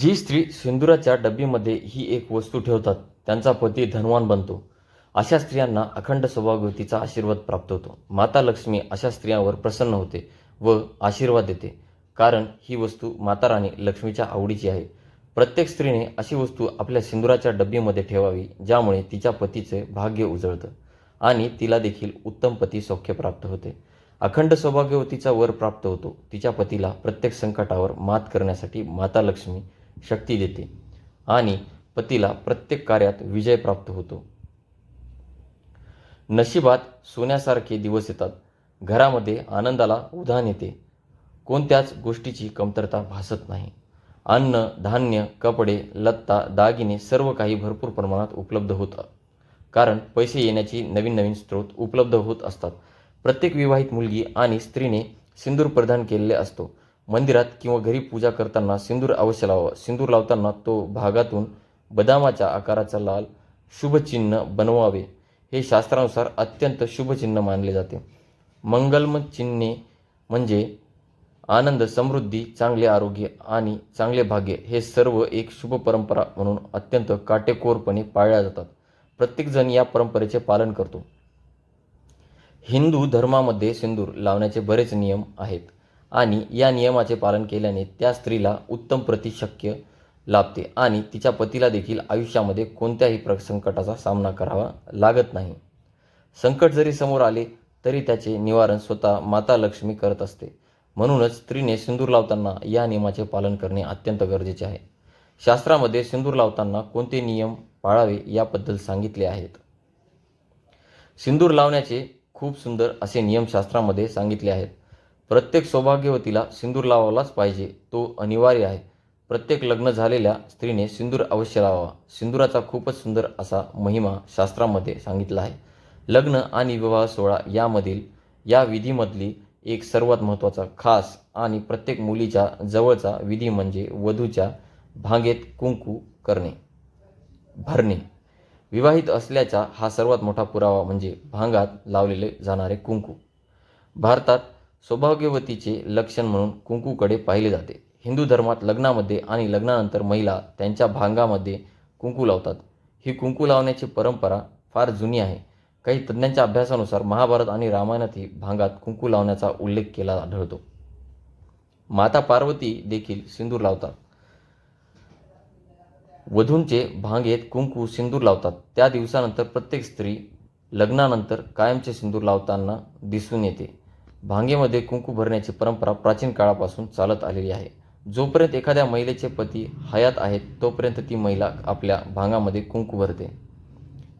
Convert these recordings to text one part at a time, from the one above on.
जी स्त्री सिंदुराच्या डब्बीमध्ये ही एक वस्तू ठेवतात त्यांचा पती धनवान बनतो. अशा स्त्रियांना अखंड सौभाग्यवतीचा आशीर्वाद प्राप्त होतो. माता लक्ष्मी अशा स्त्रियांवर प्रसन्न होते व आशीर्वाद देते. कारण ही वस्तू माता राणी लक्ष्मीच्या आवडीची आहे. प्रत्येक स्त्रीने अशी वस्तू आपल्या सिंदुराच्या डब्बीमध्ये ठेवावी ज्यामुळे तिच्या पतीचे भाग्य उजळतं आणि तिला देखील उत्तम पती सौख्य प्राप्त होते. अखंड सौभाग्यवतीचा वर प्राप्त होतो. तिच्या पतीला प्रत्येक संकटावर मात करण्यासाठी माता लक्ष्मी शक्ती देते आणि पतीला प्रत्येक कार्यात विजय प्राप्त होतो. नशिबात सोन्यासारखे दिवस येतात. घरामध्ये आनंदाला उधाण येते. कोणत्याच गोष्टीची कमतरता भासत नाही. अन्न धान्य कपडे लत्ता दागिने सर्व काही भरपूर प्रमाणात उपलब्ध होतात कारण पैसे येण्याची नवीन नवीन स्रोत उपलब्ध होत असतात. प्रत्येक विवाहित मुलगी आणि स्त्रीने सिंदूर प्रदान केलेले असतो. मंदिरात किंवा घरी पूजा करताना सिंदूर अवश्य लावा. सिंदूर लावताना तो भागातून बदामाच्या आकाराचा लाल शुभचिन्ह बनवावे. हे शास्त्रानुसार अत्यंत शुभचिन्ह मानले जाते. मंगलम चिन्हे म्हणजे आनंद समृद्धी चांगले आरोग्य आणि चांगले भाग्य हे सर्व एक शुभ परंपरा म्हणून अत्यंत काटेकोरपणे पाळल्या जातात. प्रत्येकजण या परंपरेचे पालन करतो. हिंदू धर्मामध्ये सिंदूर लावण्याचे बरेच नियम आहेत. आणि या नियमाचे पालन केल्याने त्या स्त्रीला उत्तम प्रति शक्य लाभते आणि तिच्या पतीला देखील आयुष्यामध्ये कोणत्याही प्र संकटाचा सामना करावा लागत नाही. संकट जरी समोर आले तरी त्याचे निवारण स्वतः माता लक्ष्मी करत असते. म्हणूनच स्त्रीने सिंदूर लावताना या नियमाचे पालन करणे अत्यंत गरजेचे आहे. शास्त्रामध्ये सिंदूर लावताना कोणते नियम पाळावे याबद्दल सांगितले आहेत. सिंदूर लावण्याचे खूप सुंदर असे नियम शास्त्रामध्ये सांगितले आहेत. प्रत्येक सौभाग्यवतीला सिंदूर लावायलाच पाहिजे तो अनिवार्य आहे. प्रत्येक लग्न झालेल्या स्त्रीने सिंदूर अवश्य लावावा. सिंदूराचा खूपच सुंदर असा महिमा शास्त्रामध्ये सांगितला आहे. लग्न आणि विवाह सोहळा यामधील या विधीमधली एक सर्वात महत्त्वाचा खास आणि प्रत्येक मुलीच्या जवळचा विधी म्हणजे वधूच्या भांगेत कुंकू करणे भरणे. विवाहित असल्याचा हा सर्वात मोठा पुरावा म्हणजे भांगात लावलेले जाणारे कुंकू. भारतात सौभाग्यवतीचे लक्षण म्हणून कुंकूकडे पाहिले जाते. हिंदू धर्मात लग्नामध्ये आणि लग्नानंतर महिला त्यांच्या भांगामध्ये कुंकू लावतात. ही कुंकू लावण्याची परंपरा फार जुनी आहे. काही तज्ज्ञांच्या अभ्यासानुसार महाभारत आणि रामायणातही भांगात कुंकू लावण्याचा उल्लेख केला आढळतो. माता पार्वती देखील सिंदूर लावतात. वधूंचे भांगेत कुंकू सिंदूर लावतात. त्या दिवसानंतर प्रत्येक स्त्री लग्नानंतर कायमचे सिंदूर लावताना दिसून येते. भांगेमध्ये कुंकू भरण्याची परंपरा प्राचीन काळापासून चालत आलेली आहे. जोपर्यंत एखाद्या महिलेचे पती हयात आहेत तोपर्यंत ती महिला आपल्या भांगामध्ये कुंकू भरते.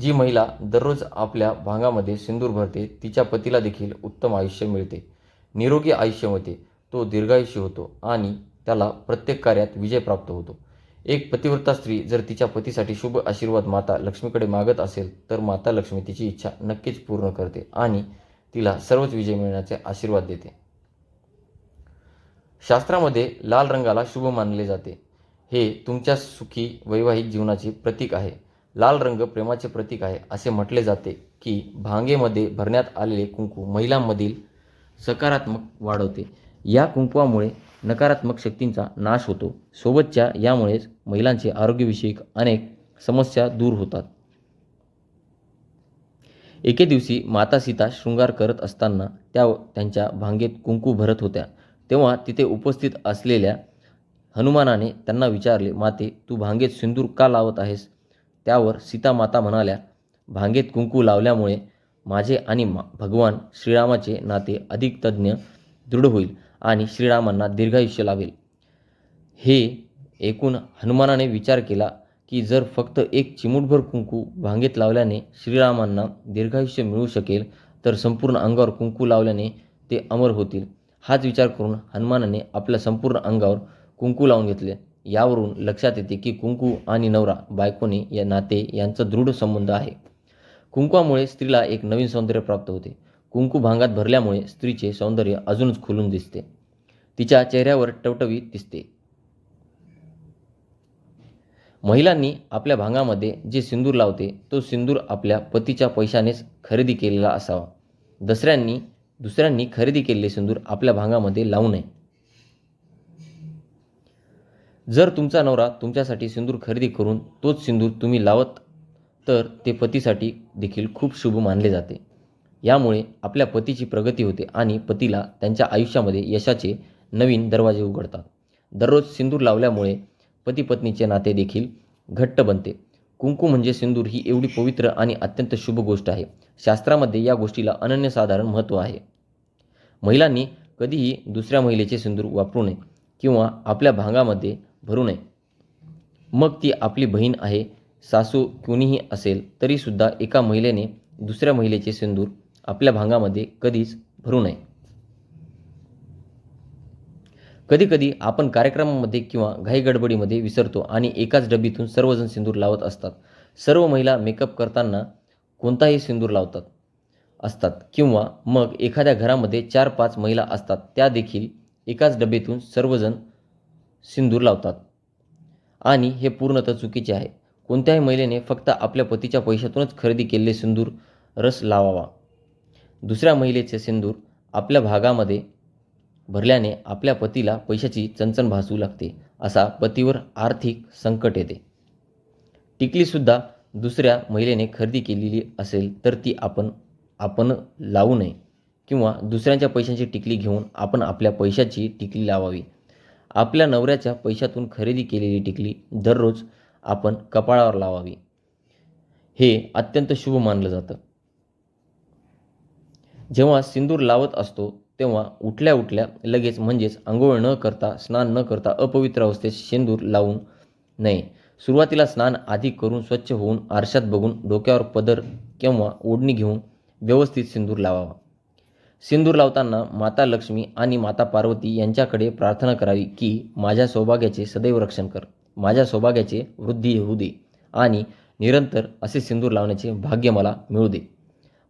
जी महिला दररोज आपल्या भांगामध्ये सिंदूर भरते तिच्या पतीला देखील उत्तम आयुष्य मिळते. निरोगी आयुष्य होते तो दीर्घायुष्य होतो आणि त्याला प्रत्येक कार्यात विजय प्राप्त होतो. एक पतिव्रता स्त्री जर तिच्या पतीसाठी शुभ आशीर्वाद माता लक्ष्मीकडे मागत असेल तर माता लक्ष्मी तिची इच्छा नक्कीच पूर्ण करते आणि तिला सर्वच विजय मिळण्याचे आशीर्वाद देते. शास्त्रामध्ये लाल रंगाला शुभ मानले जाते. हे तुमच्या सुखी वैवाहिक जीवनाचे प्रतीक आहे. लाल रंग प्रेमाचे प्रतीक आहे असे म्हटले जाते की भांगेमध्ये भरण्यात आलेले कुंकू महिलांमधील सकारात्मक वाढवते. या कुंकवामुळे नकारात्मक शक्तींचा नाश होतो. सोबतच्या यामुळेच महिलांचे आरोग्यविषयक अनेक समस्या दूर होतात. एके दिवशी माता सीता शृंगार करत असताना त्या त्यांच्या भांगेत कुंकू भरत होत्या. तेव्हा तिथे उपस्थित असलेल्या हनुमानाने त्यांना विचारले माते तू भांगेत सिंदूर का लावत आहेस? त्यावर सीता माता म्हणाल्या भांगेत कुंकू लावल्यामुळे माझे आणि मा भगवान श्रीरामाचे नाते अधिक तज्ज्ञ दृढ होईल आणि श्रीरामांना दीर्घायुष्य लावेल हे ऐकून हनुमानाने विचार केला की जर फक्त एक चिमूटभर कुंकू भांगेत लावल्याने श्रीरामांना दीर्घायुष्य मिळू शकेल तर संपूर्ण अंगावर कुंकू लावल्याने ते अमर होतील. हाच विचार करून हनुमानाने आपल्या संपूर्ण अंगावर कुंकू लावून घेतले. यावरून लक्षात येते की कुंकू आणि नवरा बायकोने या नाते यांचा दृढ संबंध आहे. कुंकवामुळे स्त्रीला एक नवीन सौंदर्य प्राप्त होते. कुंकू भांगात भरल्यामुळे स्त्रीचे सौंदर्य अजूनच खुलून दिसते. तिच्या चेहऱ्यावर टवटवीत दिसते. महिलांनी आपल्या भांगामध्ये जे सिंदूर लावते तो सिंदूर आपल्या पतीच्या पैशानेच खरेदी केलेला असावा. दसऱ्यांनी दुसऱ्यांनी खरेदी केलेले सिंदूर आपल्या भांगामध्ये लावू नये. जर तुमचा नवरा तुमच्यासाठी सिंदूर खरेदी करून तोच सिंदूर तुम्ही लावत तर ते पतीसाठी देखील खूप शुभ मानले जाते. यामुळे आपल्या पतीची प्रगती होते आणि पतीला त्यांच्या आयुष्यामध्ये यशाचे नवीन दरवाजे उघडतात. दररोज सिंदूर लावल्यामुळे पती पत्नीचे नाते देखील घट्ट बनते. कुंकू म्हणजे सिंदूर ही एवढी पवित्र आणि अत्यंत शुभ गोष्ट आहे. शास्त्रामध्ये या गोष्टीला अनन्यसाधारण महत्त्व आहे. महिलांनी कधीही दुसऱ्या महिलेचे सिंदूर वापरू नये किंवा आपल्या भांगामध्ये भरू नये. मग ती आपली बहीण आहे सासू कोणीही असेल तरीसुद्धा एका महिलेने दुसऱ्या महिलेचे सिंदूर आपल्या भांगामध्ये कधीच भरू नये. कधीकधी आपण कार्यक्रमामध्ये किंवा घाईगडबडीमध्ये विसरतो आणि एकाच डबीतून सर्वजण सिंदूर लावत असतात. सर्व महिला मेकअप करताना कोणताही सिंदूर लावतात असतात किंवा मग एखाद्या घरामध्ये चार पाच महिला असतात त्या देखील एकाच डबेतून सर्वजण सिंदूर लावतात. आणि हे पूर्णतः चुकीचे आहे. कोणत्याही महिलेने फक्त आपल्या पतीच्या पैशातूनच खरेदी केलेले सिंदूर रस लावावा. दुसऱ्या महिलेचे सिंदूर आपल्या भागामध्ये भरल्याने आपल्या पतीला पैशाची चणचण भासू लागते असा पतीवर आर्थिक संकट येते. टिकलीसुद्धा दुसऱ्या महिलेने खरेदी केलेली असेल तर ती आपण आपण लावू नये किंवा दुसऱ्यांच्या पैशांची टिकली घेऊन आपण आपल्या पैशाची टिकली लावावी. आपल्या नवऱ्याच्या पैशातून खरेदी केलेली टिकली दररोज आपण कपाळावर लावावी. हे अत्यंत शुभ मानलं जातं. जेव्हा सिंदूर लावत असतो तेव्हा उठल्या उठल्या लगेच म्हणजेच आंघोळ न करता स्नान न करता अपवित्र अवस्थेत शेंदूर लावून नये सुरुवातीला स्नान आधी करून स्वच्छ होऊन आरशात बघून डोक्यावर पदर किंवा ओढणी घेऊन व्यवस्थित सिंदूर लावावा. सिंदूर लावताना माता लक्ष्मी आणि माता पार्वती यांच्याकडे प्रार्थना करावी की माझ्या सौभाग्याचे सदैव रक्षण कर माझ्या सौभाग्याचे वृद्धी होऊ दे आणि निरंतर असे सिंदूर लावण्याचे भाग्य मला मिळू दे.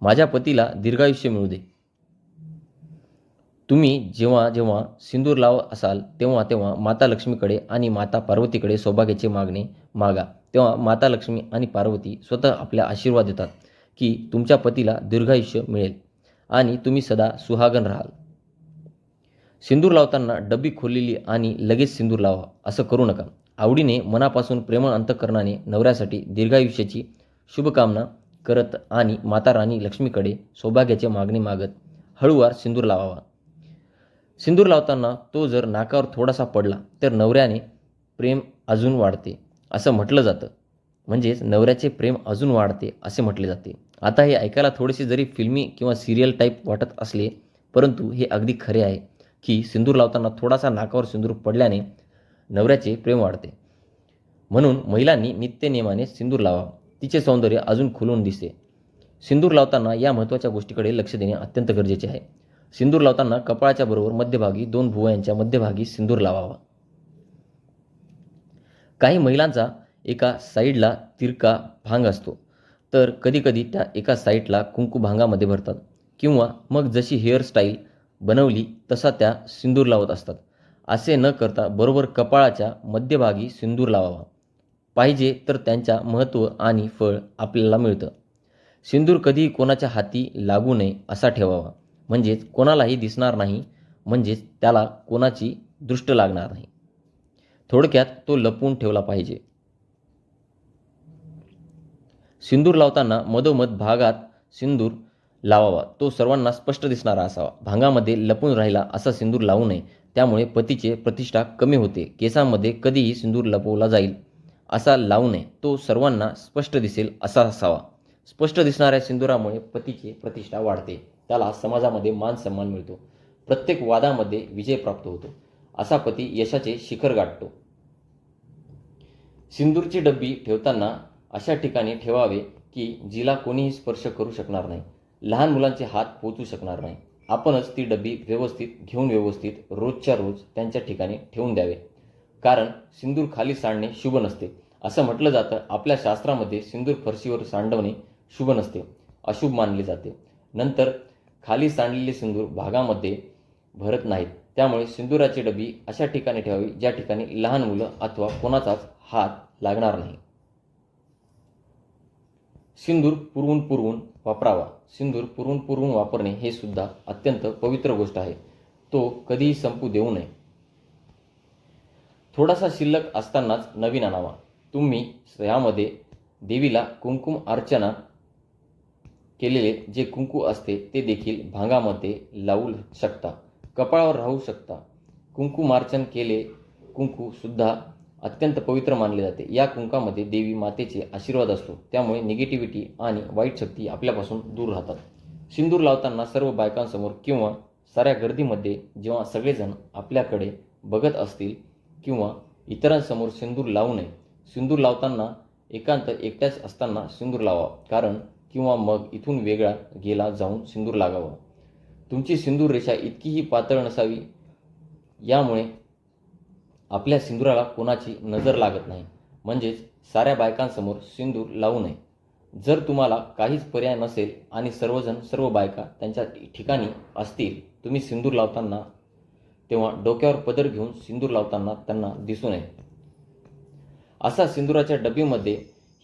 माझ्या पतीला दीर्घायुष्य मिळू दे. तुम्ही जेव्हा जेव्हा सिंदूर लाव असाल तेव्हा तेव्हा माता लक्ष्मीकडे आणि माता पार्वतीकडे सौभाग्याचे मागणे मागा. तेव्हा माता लक्ष्मी आणि पार्वती स्वतः आपल्या आशीर्वाद देतात की तुमच्या पतीला दीर्घायुष्य मिळेल आणि तुम्ही सदा सुहागन राहाल. सिंदूर लावताना डब्बी खोललेली आणि लगेच सिंदूर लावा असं करू नका. आवडीने मनापासून प्रेमळ अंतकरणाने नवऱ्यासाठी दीर्घायुष्याची शुभकामना करत आणि माता राणी लक्ष्मीकडे सौभाग्याचे मागणे मागत हळूवार सिंदूर लावावा. सिंदूर लावताना तो जर नाकावर थोडासा पडला तर नवऱ्याने प्रेम अजून वाढते असं म्हटलं जातं. म्हणजेच नवऱ्याचे प्रेम अजून वाढते असे म्हटले जाते. आता हे ऐकायला थोडेसे जरी फिल्मी किंवा सिरियल टाईप वाटत असले परंतु हे अगदी खरे आहे की सिंदूर लावताना थोडासा नाकावर सिंदूर पडल्याने नवऱ्याचे प्रेम वाढते. म्हणून महिलांनी नित्यनियमाने सिंदूर लावा तिचे सौंदर्य अजून खुलून दिसते. सिंदूर लावताना या महत्त्वाच्या गोष्टीकडे लक्ष देणे अत्यंत गरजेचे आहे. सिंदूर लावताना कपाळाच्या बरोबर मध्यभागी दोन भुवयांच्या मध्यभागी सिंदूर लावावा. काही महिलांचा एका साईडला तिरका भांग असतो. तर कधीकधी त्या एका साईडला कुंकू भांगामध्ये भरतात किंवा मग जशी हेअरस्टाईल बनवली तसा त्या सिंदूर लावत असतात. असे न करता बरोबर कपाळाच्या मध्यभागी सिंदूर लावावा. पाहिजे तर त्यांच्या महत्त्व आणि फळ आपल्याला मिळतं. सिंदूर कधीही कोणाच्या हाती लागू नये असा ठेवावा. म्हणजेच कोणालाही दिसणार नाही म्हणजेच त्याला कोणाची दृष्ट लागणार नाही. थोडक्यात तो लपवून ठेवला पाहिजे. सिंदूर लावताना मधोमध भागात सिंदूर लावावा. तो सर्वांना स्पष्ट दिसणारा असावा. भांगामध्ये लपून राहिला असा सिंदूर लावू नये. त्यामुळे पतीचे प्रतिष्ठा कमी होते. केसांमध्ये कधीही सिंदूर लपवला जाईल असा लावू नये. तो सर्वांना स्पष्ट दिसेल असा असावा. स्पष्ट दिसणाऱ्या सिंदुरामुळे पतीची प्रतिष्ठा वाढते. त्याला समाजामध्ये मान सन्मान मिळतो. प्रत्येक वादामध्ये विजय प्राप्त होतो. असा पती यशाचे शिखर गाठतो. सिंदूरची डब्बी ठेवताना अशा ठिकाणी ठेवावे की जिला कोणीही स्पर्श करू शकणार नाही. लहान मुलांचे हात पोचू शकणार नाही. आपणच ती डब्बी व्यवस्थित घेऊन व्यवस्थित रोजच्या रोज त्यांच्या ठिकाणी ठेवून द्यावे. कारण सिंदूर खाली सांडणे शुभ नसते. असं म्हटलं जातं आपल्या शास्त्रामध्ये सिंदूर फरशीवर सांडवणे शुभ नसते. अशुभ मानले जाते. नंतर खाली सांडलेले सिंदूर भागामध्ये भरत नाहीत. त्यामुळे सिंदुराची डबी अशा ठिकाणी ठेवावी ज्या ठिकाणी लहान मुलं अथवा कोणाचाच हात लागणार नाही. सिंदूर पुरवून पुरवून वापरावा. सिंदूर पुरवून पुरवून वापरणे हे सुद्धा अत्यंत पवित्र गोष्ट आहे. तो कधीही संपू देऊ नये. थोडासा शिल्लक असतानाच नवीन आणावा. तुम्ही यामध्ये देवीला कुंकुम अर्चना केलेले जे कुंकू असते ते देखील भांगामध्ये लावू शकता कपाळावर राहू शकता. कुंकुमार्चन केले कुंकू सुद्धा अत्यंत पवित्र मानले जाते. या कुंकामध्ये देवी मातेचे आशीर्वाद असतो. त्यामुळे निगेटिव्हिटी आणि वाईट शक्ती आपल्यापासून दूर राहतात. सिंदूर लावताना सर्व बायकांसमोर किंवा साऱ्या गर्दीमध्ये जेव्हा सगळेजण आपल्याकडे बघत असतील किंवा इतरांसमोर सिंदूर लावू नये सिंदूर लावताना एकांत एकट्याच असताना सिंदूर लावा. कारण किंवा मग इथून वेगळा गेला जाऊन सिंदूर लागावा. तुमची सिंदूर रेषा इतकीही पातळ नसावी यामुळे आपल्या सिंदुराला कोणाची नजर लागत नाही. म्हणजेच साऱ्या बायकांसमोर सिंदूर लावू नये. जर तुम्हाला काहीच पर्याय नसेल आणि सर्वजण सर्व बायका त्यांच्या ठिकाणी असतील तुम्ही सिंदूर लावताना तेव्हा डोक्यावर पदर घेऊन सिंदूर लावताना त्यांना दिसू नये. असा सिंदुराच्या डबीमध्ये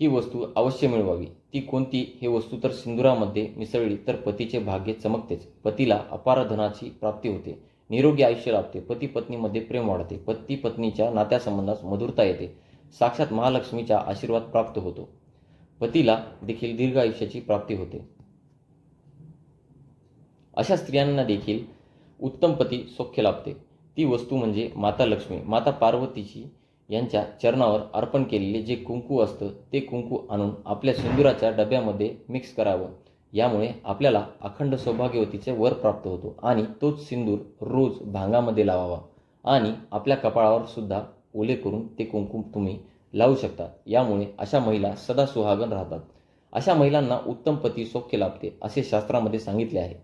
ही वस्तू अवश्य मिळवावी. ती कोणती हे वस्तू तर सिंदुरामध्ये मिसळली तर पतीचे भाग्य चमकतेच. पतीला अपार धनाची प्राप्ती होते. निरोगी आयुष्य लाभते. पती पत्नीमध्ये प्रेम वाढते. पती पत्नीच्या नात्यासंबंधास मधुरता येते. साक्षात महालक्ष्मीचा आशीर्वाद प्राप्त होतो. पतीला देखील दीर्घ आयुष्याची प्राप्ती होते. अशा स्त्रियांना देखील उत्तम पती सौख्य लाभते. ती वस्तू म्हणजे माता लक्ष्मी. माता पार्वतीची यांच्या चरणावर अर्पण केलेले जे कुंकू असतं ते कुंकू आणून आपल्या सिंदुराच्या डब्यामध्ये मिक्स करावं. यामुळे आपल्याला अखंड सौभाग्यवतीचे वर प्राप्त होतो आणि तोच सिंदूर रोज भांगामध्ये लावावा. आणि आपल्या कपाळावर सुद्धा ओले करून ते कुंकू तुम्ही लावू शकता. यामुळे अशा महिला सदा सुहागन राहतात. अशा महिलांना उत्तम पती सौख्य लाभते असे शास्त्रामध्ये सांगितले आहे.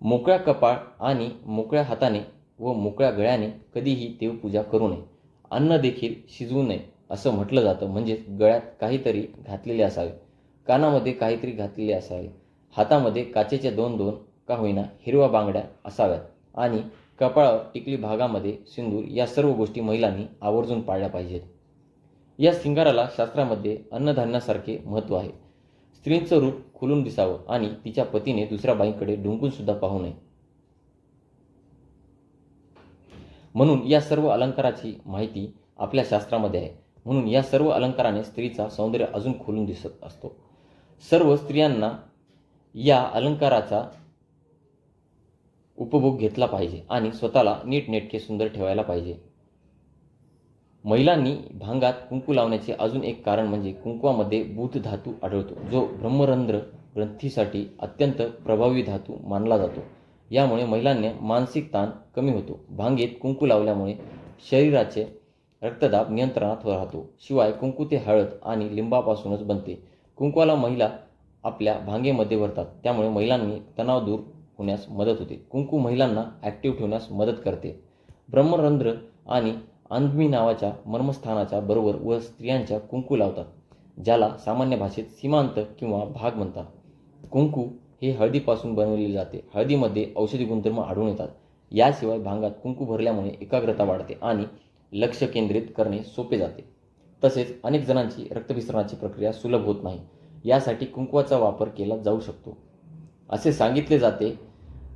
मोकळ्या कपाळ आणि मोकळ्या हाताने व मोकळ्या गळ्याने कधीही देवपूजा करू नये. अन्न देखील शिजवू नये असं म्हटलं जातं. म्हणजेच गळ्यात काहीतरी घातलेले असावे. कानामध्ये काहीतरी घातलेले असावे. हातामध्ये काचेच्या दोन दोन का होईना हिरव्या बांगड्या असाव्यात. आणि कपाळावर टिकली भागामध्ये सिंदूर या सर्व गोष्टी महिलांनी आवर्जून पाळल्या पाहिजेत. या सिंगाराला शास्त्रामध्ये अन्नधान्यासारखे महत्त्व आहे. स्त्रीचं रूप खुलून दिसावं आणि तिच्या पतीने दुसऱ्या बाईंकडे डुंकूनसुद्धा पाहू नये. म्हणून या सर्व अलंकाराची माहिती आपल्या शास्त्रामध्ये आहे. म्हणून या सर्व अलंकाराने स्त्रीचा सौंदर्य अजून खोलून दिसत असतो. सर्व स्त्रियांना या अलंकाराचा उपभोग घेतला पाहिजे आणि स्वतःला नीटनेटके सुंदर ठेवायला पाहिजे. महिलांनी भांगात कुंकू लावण्याचे अजून एक कारण म्हणजे कुंकवामध्ये बुध धातू आढळतो जो ब्रह्मरंध्र ग्रंथीसाठी अत्यंत प्रभावी धातू मानला जातो. यामुळे महिलांना मानसिक ताण कमी होतो. भांगेत कुंकू लावल्यामुळे शरीराचे रक्तदाब नियंत्रणात राहतो. शिवाय कुंकू ते हळद आणि लिंबापासूनच बनते. कुंकवाला महिला आपल्या भांगेमध्ये भरतात. त्यामुळे महिलांनी तणाव दूर होण्यास मदत होते. कुंकू महिलांना ॲक्टिव्ह ठेवण्यास मदत करते. ब्रह्मरंध्र आणि अंधमी नावाच्या मर्मस्थानाच्या बरोबर व स्त्रियांच्या कुंकू लावतात ज्याला सामान्य भाषेत सीमांत किंवा भाग म्हणतात. कुंकू हे हळदीपासून बनवलेली जाते. हळदीमध्ये औषधी गुणधर्म आढळून येतात. याशिवाय भांगात कुंकू भरल्यामुळे एकाग्रता वाढते आणि लक्ष केंद्रित करणे सोपे जाते. तसेच अनेक जणांची रक्तभिसरणाची प्रक्रिया सुलभ होत नाही. यासाठी कुंकवाचा वापर केला जाऊ शकतो. असे सांगितले जाते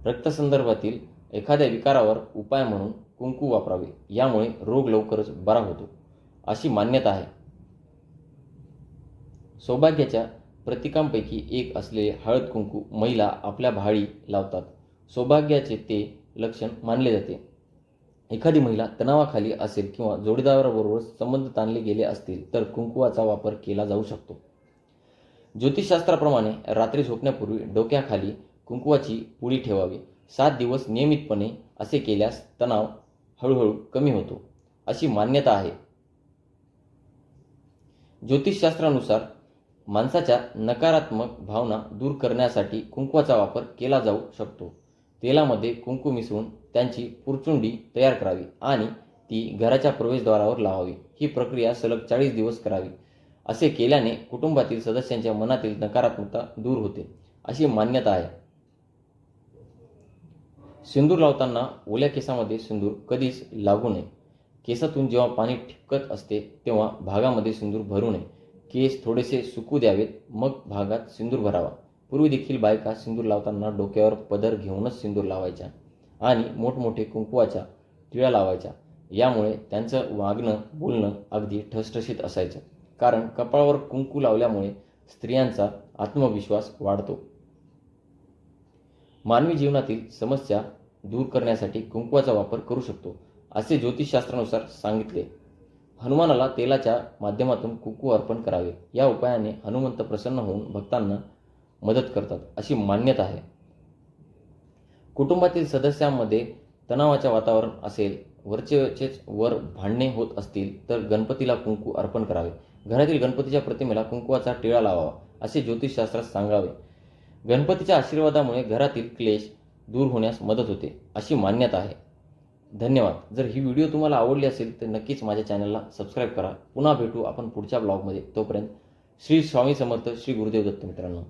रक्तसंदर्भातील एखाद्या विकारावर उपाय म्हणून कुंकू वापरावे. यामुळे रोग लवकरच बरा होतो. अशी मान्यता आहे. सौभाग्याच्या प्रतीकांपैकी एक असलेले हळद कुंकू महिला आपल्या भाळी लावतात. सौभाग्याचे ते लक्षण मानले जाते. एखादी महिला तणावाखाली असेल किंवा जोडीदाराबरोबर संबंध ताणले गेले असतील तर कुंकुवाचा वापर केला जाऊ शकतो. ज्योतिषशास्त्राप्रमाणे रात्री झोपण्यापूर्वी डोक्याखाली कुंकुवाची पुडी ठेवावी. सात दिवस नियमितपणे असे केल्यास तणाव हळूहळू कमी होतो अशी मान्यता आहे. ज्योतिषशास्त्रानुसार माणसाच्या नकारात्मक भावना दूर करण्यासाठी कुंकवाचा वापर केला जाऊ शकतो. तेलामध्ये कुंकू मिसळून त्यांची पुरचुंडी तयार करावी आणि ती घराच्या प्रवेशद्वारावर लावावी. ही प्रक्रिया सलग चाळीस दिवस करावी. असे केल्याने कुटुंबातील सदस्यांच्या मनातील नकारात्मकता दूर होते. अशी मान्यता आहे. सिंदूर लावताना ओल्या केसामध्ये सिंदूर कधीच लागू नये. केसातून जेव्हा पाणी ठिपकत असते तेव्हा भागामध्ये सिंदूर भरू नये. केस थोडेसे सुकू द्यावेत मग भागात सिंदूर भरावा. पूर्वी देखील बायका सिंदूर लावताना डोक्यावर पदर घेऊनच सिंदूर लावायच्या आणि मोठमोठे कुंकुवाच्या टिळ्या लावायच्या. यामुळे त्यांचं वागणं बोलणं अगदी ठसठशीत असायचं. कारण कपाळावर कुंकू लावल्यामुळे स्त्रियांचा आत्मविश्वास वाढतो. मानवी जीवनातील समस्या दूर करण्यासाठी कुंकवाचा वापर करू शकतो असे ज्योतिषशास्त्रानुसार सांगितले. हनुमानाला तेलाच्या माध्यमातून कुंकू अर्पण करावे. या उपायाने हनुमंत प्रसन्न होऊन भक्तांना मदत करतात अशी मान्यता आहे. कुटुंबातील सदस्यांमध्ये तणावाचे वातावरण असेल वरचेच वर भांडणे होत असतील तर गणपतीला कुंकू अर्पण करावे. घरातील गणपतीच्या प्रतिमेला कुंकुवाचा टिळा लावावा असे ज्योतिषशास्त्रात सांगावे. गणपतीच्या आशीर्वादामुळे घरातील क्लेश दूर होण्यास मदत होते अशी मान्यता आहे. धन्यवाद. जर ही व्हिडिओ तुम्हाला आवडली असेल तर नक्कीच माझ्या चॅनलला सबस्क्राईब करा. पुन्हा भेटू आपण पुढच्या ब्लॉगमध्ये तोपर्यंत श्री स्वामी समर्थ श्री गुरुदेव दत्त मित्रांनो.